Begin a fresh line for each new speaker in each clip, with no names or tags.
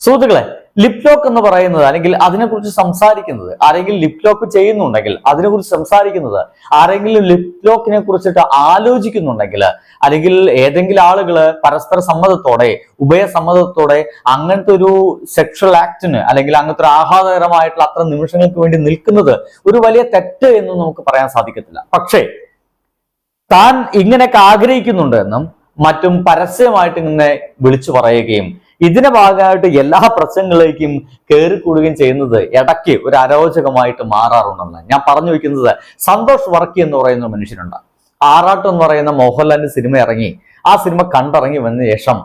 സുഹൃത്തുക്കളെ lip lock എന്ന് പറയുന്നത് അല്ലെങ്കിൽ അതിനെക്കുറിച്ച് സംസാരിക്കുന്നത് ആരെങ്കിലും ലിപ് ലോക്ക് ചെയ്യുന്നുണ്ടെങ്കിൽ അതിനെക്കുറിച്ച് സംസാരിക്കുന്നത് ആരെങ്കിലും ലിപ് ലോക്കിനെ കുറിച്ചിട്ട് ആലോചിക്കുന്നുണ്ടെങ്കിൽ അല്ലെങ്കിൽ ഏതെങ്കിലും ആളുകൾ പരസ്പര സമ്മതത്തോടെ ഉഭയസമ്മതത്തോടെ അങ്ങനത്തെ ഒരു സെക്ഷൽ ആക്ടിന് അല്ലെങ്കിൽ അങ്ങനത്തെ ഒരു ആഹ്ലാദകരമായിട്ടുള്ള അത്ര നിമിഷങ്ങൾക്ക് വേണ്ടി നിൽക്കുന്നത് ഒരു വലിയ തെറ്റ് എന്ന് നമുക്ക് പറയാൻ സാധിക്കത്തില്ല. പക്ഷേ താൻ ഇങ്ങനെയൊക്കെ ആഗ്രഹിക്കുന്നുണ്ട് എന്നും മറ്റും പരസ്യമായിട്ട് ഇങ്ങനെ വിളിച്ചു പറയുകയും ഇതിന്റെ ഭാഗമായിട്ട് എല്ലാ പ്രശ്നങ്ങളിലേക്കും കയറിക്കൂടുകയും ചെയ്യുന്നത് ഇടയ്ക്ക് ഒരു അരോചകമായിട്ട് മാറാറുണ്ടെന്ന്. ഞാൻ പറഞ്ഞു വെക്കുന്നത് സന്തോഷ് വർക്കി എന്ന് പറയുന്ന മനുഷ്യനുണ്ട്. ആറാട്ട് എന്ന് പറയുന്ന മോഹൻലാലിന്റെ സിനിമ ഇറങ്ങി. ആ സിനിമ കണ്ടിറങ്ങി വന്ന ശേഷം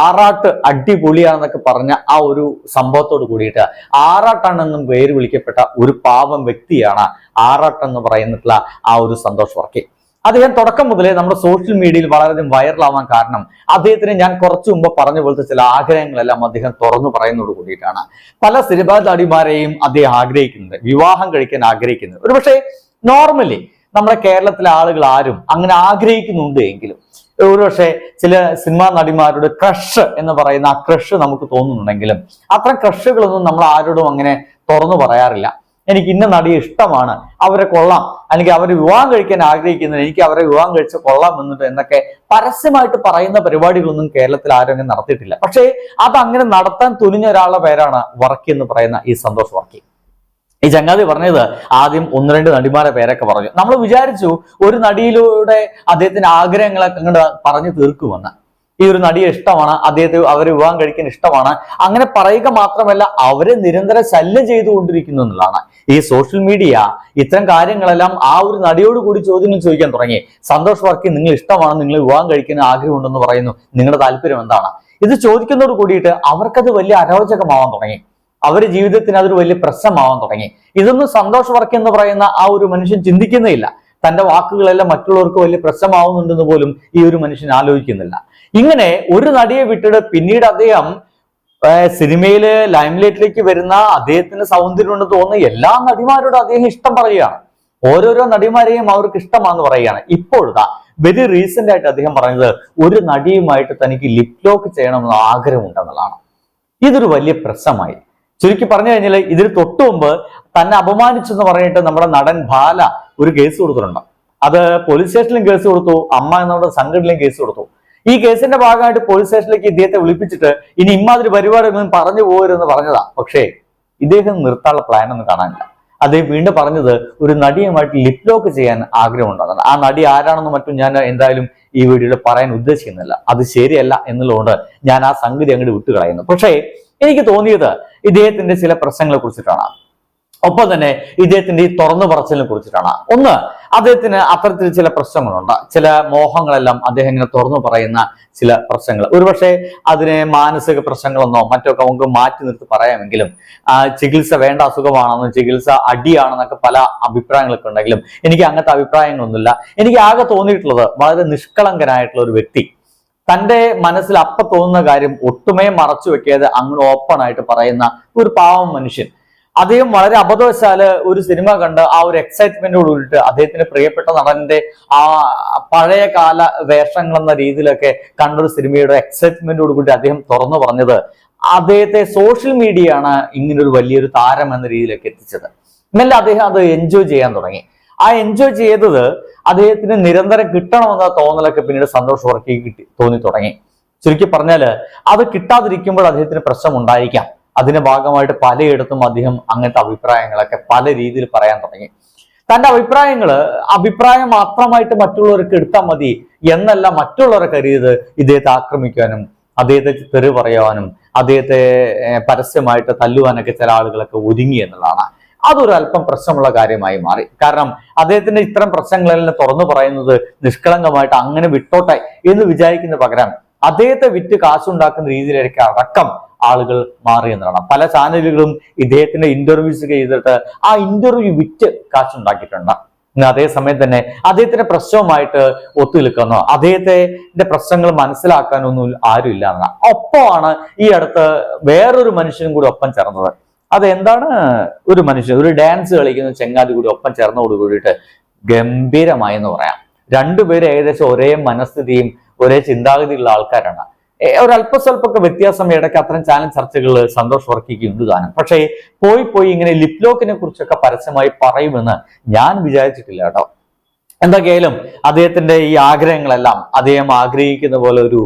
ആറാട്ട് അടിപൊളിയാണെന്നൊക്കെ പറഞ്ഞ ആ ഒരു സംഭവത്തോട് കൂടിയിട്ട് ആറാട്ടാണെന്നും പേര് വിളിക്കപ്പെട്ട ഒരു പാവം വ്യക്തിയാണ് ആറാട്ടെന്ന് പറയുന്നിട്ടുള്ള ആ ഒരു സന്തോഷ് വർക്കി. അദ്ദേഹം തുടക്കം മുതലേ നമ്മുടെ സോഷ്യൽ മീഡിയയിൽ വളരെയധികം വൈറലാവാൻ കാരണം അദ്ദേഹത്തിന് ഞാൻ കുറച്ചു മുമ്പ് പറഞ്ഞ പോലത്തെ ചില ആഗ്രഹങ്ങളെല്ലാം അദ്ദേഹം തുറന്നു പറയുന്നതോട് കൂടിയിട്ടാണ്. പല സിനിമാ നടിമാരെയും അദ്ദേഹം ആഗ്രഹിക്കുന്നത് വിവാഹം കഴിക്കാൻ ആഗ്രഹിക്കുന്നത് ഒരുപക്ഷെ നോർമലി നമ്മുടെ കേരളത്തിലെ ആളുകൾ ആരും അങ്ങനെ ആഗ്രഹിക്കുന്നുണ്ട് എങ്കിലും ഒരുപക്ഷെ ചില സിനിമാ നടിമാരുടെ ക്രഷ് എന്ന് പറയുന്ന ആ ക്രഷ് നമുക്ക് തോന്നുന്നുണ്ടെങ്കിലും അത്തരം ക്രഷുകളൊന്നും നമ്മൾ ആരോടും അങ്ങനെ തുറന്നു പറയാറില്ല. എനിക്ക് ഇന്ന നടിയെ ഇഷ്ടമാണ്. അവരെ കൊള്ളാം. അല്ലെങ്കിൽ അവരെ വിവാഹം കഴിക്കാൻ ആഗ്രഹിക്കുന്നു എനിക്ക് അവരെ വിവാഹം കഴിച്ച് കൊള്ളാം എന്നിട്ട് എന്നൊക്കെ പരസ്യമായിട്ട് പറയുന്ന പരിപാടികളൊന്നും കേരളത്തിൽ ആരും അങ്ങനെ നടത്തിയിട്ടില്ല. പക്ഷേ അത് അങ്ങനെ നടത്താൻ തുനിഞ്ഞ ഒരാളുടെ പേരാണ് വർക്കി എന്ന് പറയുന്ന ഈ സന്തോഷ് വർക്കി. ഈ ചങ്ങാതി പറഞ്ഞത് ആദ്യം ഒന്ന് രണ്ട് നടിമാരെ പേരൊക്കെ പറഞ്ഞു. നമ്മൾ വിചാരിച്ചു ഒരു നടിയിലൂടെ അദ്ദേഹത്തിന്റെ ആഗ്രഹങ്ങളൊക്കെ അങ്ങോട്ട് പറഞ്ഞു തീർക്കുമെന്ന്. ഈ ഒരു നടിയെ ഇഷ്ടമാണ് അദ്ദേഹത്തെ അവരെ വിവാഹം കഴിക്കാൻ ഇഷ്ടമാണ്. അങ്ങനെ പറയുക മാത്രമല്ല അവരെ നിരന്തരം ശല്യം ചെയ്തുകൊണ്ടിരിക്കുന്നു എന്നുള്ളതാണ്. ഈ സോഷ്യൽ മീഡിയ ഇത്തരം കാര്യങ്ങളെല്ലാം ആ ഒരു നടിയോട് കൂടി ചോദ്യങ്ങൾ ചോദിക്കാൻ തുടങ്ങി. സന്തോഷ് വർക്കി നിങ്ങൾ ഇഷ്ടമാണ്? നിങ്ങൾ വിവാഹം കഴിക്കാൻ ആഗ്രഹമുണ്ടെന്ന് പറയുന്നു. നിങ്ങളുടെ താല്പര്യം എന്താണ്? ഇത് ചോദിക്കുന്നതോട് കൂടിയിട്ട് അവർക്കത് വലിയ അരോചകമാവാൻ തുടങ്ങി. അവരുടെ ജീവിതത്തിന് അതൊരു വലിയ പ്രശ്നമാവാൻ തുടങ്ങി. ഇതൊന്നും സന്തോഷ് വർക്ക് എന്ന് പറയുന്ന ആ ഒരു മനുഷ്യൻ ചിന്തിക്കുന്നില്ല തന്റെ വാക്കുകളെല്ലാം മറ്റുള്ളവർക്ക് വലിയ പ്രശ്നമാവുന്നുണ്ടെന്ന് പോലും ഈ ഒരു മനുഷ്യൻ ആലോചിക്കുന്നില്ല. ഇങ്ങനെ ഒരു നടിയെ വിട്ടിട്ട് പിന്നീട് അദ്ദേഹം സിനിമയിൽ ലൈംലൈറ്റിലേക്ക് വരുന്ന അദ്ദേഹത്തിന് സൗന്ദര്യം ഉണ്ടെന്ന് തോന്നുന്ന എല്ലാ നടിമാരോടും അദ്ദേഹം ഇഷ്ടം പറയുകയാണ്. ഓരോരോ നടിമാരെയും അവർക്ക് ഇഷ്ടമാണെന്ന് പറയുകയാണ്. ഇപ്പോഴത്തെ വെരി റീസെന്റ് ആയിട്ട് അദ്ദേഹം പറഞ്ഞത് ഒരു നടിയുമായിട്ട് തനിക്ക് ലിപ് ലോക്ക് ചെയ്യണമെന്ന് ആഗ്രഹമുണ്ടെന്നുള്ളതാണ്. ഇതൊരു വലിയ പ്രശ്നമായി. ചുരുക്കി പറഞ്ഞു കഴിഞ്ഞാൽ ഇതിന് തൊട്ടു മുമ്പ് തന്നെ അപമാനിച്ചെന്ന് പറഞ്ഞിട്ട് നമ്മുടെ നടൻ ബാല ഒരു കേസ് കൊടുത്തിട്ടുണ്ട്. അത് പോലീസ് സ്റ്റേഷനിലും കേസ് കൊടുത്തു അമ്മ എന്നുള്ള സംഘടനയിലും കേസ് കൊടുത്തു. ഈ കേസിന്റെ ഭാഗമായിട്ട് പോലീസ് സ്റ്റേഷനിലേക്ക് ഇദ്ദേഹത്തെ വിളിപ്പിച്ചിട്ട് ഇനി ഇമ്മാതിരി പരിപാടികളൊന്നും പറഞ്ഞു പോകരുതെന്ന് പറഞ്ഞതാ. പക്ഷേ ഇദ്ദേഹം നിർത്താനുള്ള പ്ലാൻ ഒന്നും കാണാനില്ല. അദ്ദേഹം വീണ്ടും പറഞ്ഞത് ഒരു നടിയുമായിട്ട് ലിപ് ലോക്ക് ചെയ്യാൻ ആഗ്രഹമുണ്ടാകുന്നത് ആ നടി ആരാണെന്ന് മറ്റും ഞാൻ എന്തായാലും ഈ വീഡിയോയിൽ പറയാൻ ഉദ്ദേശിക്കുന്നില്ല. അത് ശരിയല്ല എന്നുള്ളതുകൊണ്ട് ഞാൻ ആ സംഗതി അങ്ങോട്ട് വിട്ടുകളയുന്നു. പക്ഷേ എനിക്ക് തോന്നിയത് ഇദ്ദേഹത്തിന്റെ ചില പ്രശ്നങ്ങളെ കുറിച്ചിട്ടാണ്. ഒപ്പം തന്നെ ഇദ്ദേഹത്തിന്റെ ഈ തുറന്നു പറച്ചിലിനെ കുറിച്ചിട്ടാണ്. ഒന്ന് അദ്ദേഹത്തിന് അത്തരത്തിൽ ചില പ്രശ്നങ്ങളുണ്ട്. ചില മോഹങ്ങളെല്ലാം അദ്ദേഹം ഇങ്ങനെ തുറന്നു പറയുന്ന ചില പ്രശ്നങ്ങൾ. ഒരുപക്ഷെ അതിനെ മാനസിക പ്രശ്നങ്ങളെന്നോ മറ്റോ ഒക്കെ നമുക്ക് മാറ്റി നിർത്തി പറയാമെങ്കിലും ചികിത്സ വേണ്ട അസുഖമാണെന്നോ ചികിത്സ അടിയാണെന്നൊക്കെ പല അഭിപ്രായങ്ങളൊക്കെ ഉണ്ടെങ്കിലും എനിക്ക് അങ്ങനത്തെ അഭിപ്രായങ്ങളൊന്നുമില്ല. എനിക്ക് ആകെ തോന്നിയിട്ടുള്ളത് വളരെ നിഷ്കളങ്കനായിട്ടുള്ള ഒരു വ്യക്തി. തന്റെ മനസ്സിൽ അപ്പ തോന്നുന്ന കാര്യം ഒട്ടുമേ മറച്ചു വെക്കാതെ അങ്ങനെ ഓപ്പൺ ആയിട്ട് പറയുന്ന ഒരു പാവം മനുഷ്യൻ. അദ്ദേഹം വളരെ അബദ്ധവശാൽ ഒരു സിനിമ കണ്ട് ആ ഒരു എക്സൈറ്റ്മെന്റോട് കൂടിയിട്ട് അദ്ദേഹത്തിന് പ്രിയപ്പെട്ട നടന്റെ ആ പഴയ കാല വേഷങ്ങൾ എന്ന രീതിയിലൊക്കെ കണ്ടൊരു സിനിമയുടെ എക്സൈറ്റ്മെന്റോട് കൂടി അദ്ദേഹം തുറന്നു പറഞ്ഞത്. അദ്ദേഹത്തെ സോഷ്യൽ മീഡിയ ആണ് ഇങ്ങനൊരു വലിയൊരു താരം എന്ന രീതിയിലേക്ക് എത്തിച്ചത്. മെല്ലെ അദ്ദേഹം അത് എൻജോയ് ചെയ്യാൻ തുടങ്ങി. ആ എൻജോയ് ചെയ്തത് അദ്ദേഹത്തിന് നിരന്തരം കിട്ടണമെന്ന തോന്നലൊക്കെ പിന്നീട് സന്തോഷ് കിട്ടി തോന്നി തുടങ്ങി. ചുരുക്കി പറഞ്ഞാൽ അത് കിട്ടാതിരിക്കുമ്പോൾ അദ്ദേഹത്തിന് പ്രശ്നം ഉണ്ടായിരിക്കാം അതിന്റെ ഭാഗമായിട്ട് പലയിടത്തും അദ്ദേഹം അങ്ങനത്തെ അഭിപ്രായങ്ങളൊക്കെ പല രീതിയിൽ പറയാൻ തുടങ്ങി. തന്റെ അഭിപ്രായങ്ങൾ അഭിപ്രായം മാത്രമായിട്ട് മറ്റുള്ളവർക്ക് എടുത്താൽ മതി എന്നല്ല മറ്റുള്ളവരെ കരുതിയത് ഇദ്ദേഹത്തെ ആക്രമിക്കാനും അദ്ദേഹത്തെ തെറി പറയാനും അദ്ദേഹത്തെ പരസ്യമായിട്ട് തല്ലുവാനൊക്കെ ചില ആളുകളൊക്കെ ഒരുങ്ങി എന്നുള്ളതാണ്. അതൊരു അല്പം പ്രശ്നമുള്ള കാര്യമായി മാറി. കാരണം അദ്ദേഹത്തിന്റെ ഇത്തരം പ്രശ്നങ്ങളെല്ലാം തുറന്നു പറയുന്നത് നിഷ്കളങ്കമായിട്ട് അങ്ങനെ വിട്ടോട്ടെ എന്ന് വിചാരിക്കുന്ന പകരം അദ്ദേഹത്തെ വിറ്റ് കാശുണ്ടാക്കുന്ന രീതിയിലേക്ക് അടക്കം ആളുകൾ മാറി എന്നതാണ്. പല ചാനലുകളും ഇദ്ദേഹത്തിന്റെ ഇന്റർവ്യൂസ് ചെയ്തിട്ട് ആ ഇന്റർവ്യൂ വിറ്റ് കാശുണ്ടാക്കിയിട്ടുണ്ട്. അതേസമയം തന്നെ അദ്ദേഹത്തിന്റെ പ്രശ്നവുമായിട്ട് ഒത്തുനിൽക്കുന്നു. അദ്ദേഹത്തിന്റെ പ്രശ്നങ്ങൾ മനസ്സിലാക്കാനൊന്നും ആരും ഇല്ല എന്നാണ്. ഒപ്പമാണ് ഈ അടുത്ത് വേറൊരു മനുഷ്യനും കൂടി ഒപ്പം ചേർന്നത്. അതെന്താണ് ഒരു മനുഷ്യൻ? ഒരു ഡാൻസ് കളിക്കുന്ന ചെങ്ങാതി കൂടി ഒപ്പം ചേർന്നതോട് കൂടിയിട്ട് ഗംഭീരമായി എന്ന് പറയാം. രണ്ടുപേരും ഏകദേശം ഒരേ മനസ്ഥിതിയും ഒരേ ചിന്താഗതിയുള്ള ആൾക്കാരാണ്. ഏ, സ്വല്പൊക്കെ വ്യത്യാസം ഇടയ്ക്ക് അത്തരം ചാനൽ ചർച്ചകൾ സന്തോഷ് വർക്കിക്കുണ്ട് താനും. പക്ഷേ പോയി പോയി ഇങ്ങനെ ലിപ് ലോക്കിനെ കുറിച്ചൊക്കെ പരസ്യമായി പറയുമെന്ന് ഞാൻ വിചാരിച്ചിട്ടില്ല കേട്ടോ. എന്തൊക്കെയായാലും അദ്ദേഹത്തിന്റെ ഈ ആഗ്രഹങ്ങളെല്ലാം അദ്ദേഹം ആഗ്രഹിക്കുന്ന പോലെ ഒരു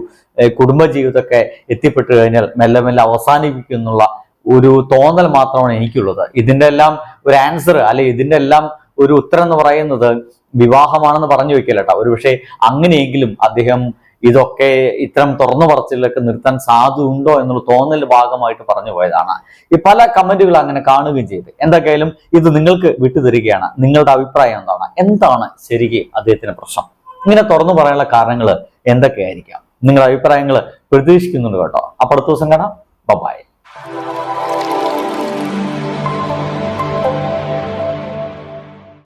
കുടുംബജീവിതമൊക്കെ എത്തിപ്പെട്ടു കഴിഞ്ഞാൽ മെല്ലെ മെല്ലെ അവസാനിപ്പിക്കുന്നുള്ള ഒരു തോന്നൽ മാത്രമാണ് എനിക്കുള്ളത്. ഇതിന്റെ എല്ലാം ഒരു ആൻസർ അല്ലെ ഇതിന്റെ എല്ലാം ഒരു ഉത്തരം എന്ന് പറയുന്നത് വിവാഹമാണെന്ന് പറഞ്ഞു വെക്കില്ല കേട്ടോ. ഒരു പക്ഷേ അങ്ങനെയെങ്കിലും അദ്ദേഹം ഇതൊക്കെ ഇത്തരം തുറന്നു പറച്ചിലൊക്കെ നിർത്താൻ സാധ്യതയുണ്ടോ എന്നുള്ള തോന്നൽ ഭാഗമായിട്ട് പറഞ്ഞു പോയതാണ്. ഈ പല കമന്റുകൾ അങ്ങനെ കാണുകയും ചെയ്ത്. എന്തൊക്കെയായാലും ഇത് നിങ്ങൾക്ക് വിട്ടുതരികയാണ് നിങ്ങളുടെ അഭിപ്രായം എന്താണ്? എന്താണ് ശരിക്ക് അദ്ദേഹത്തിന് പ്രശ്നം? ഇങ്ങനെ തുറന്നു പറയാനുള്ള കാരണങ്ങൾ എന്തൊക്കെയായിരിക്കാം? നിങ്ങളുടെ അഭിപ്രായങ്ങൾ പ്രതീക്ഷിക്കുന്നുണ്ട് കേട്ടോ. അപ്പോൾ അടുത്ത ദിവസം കാണാം. ബൈ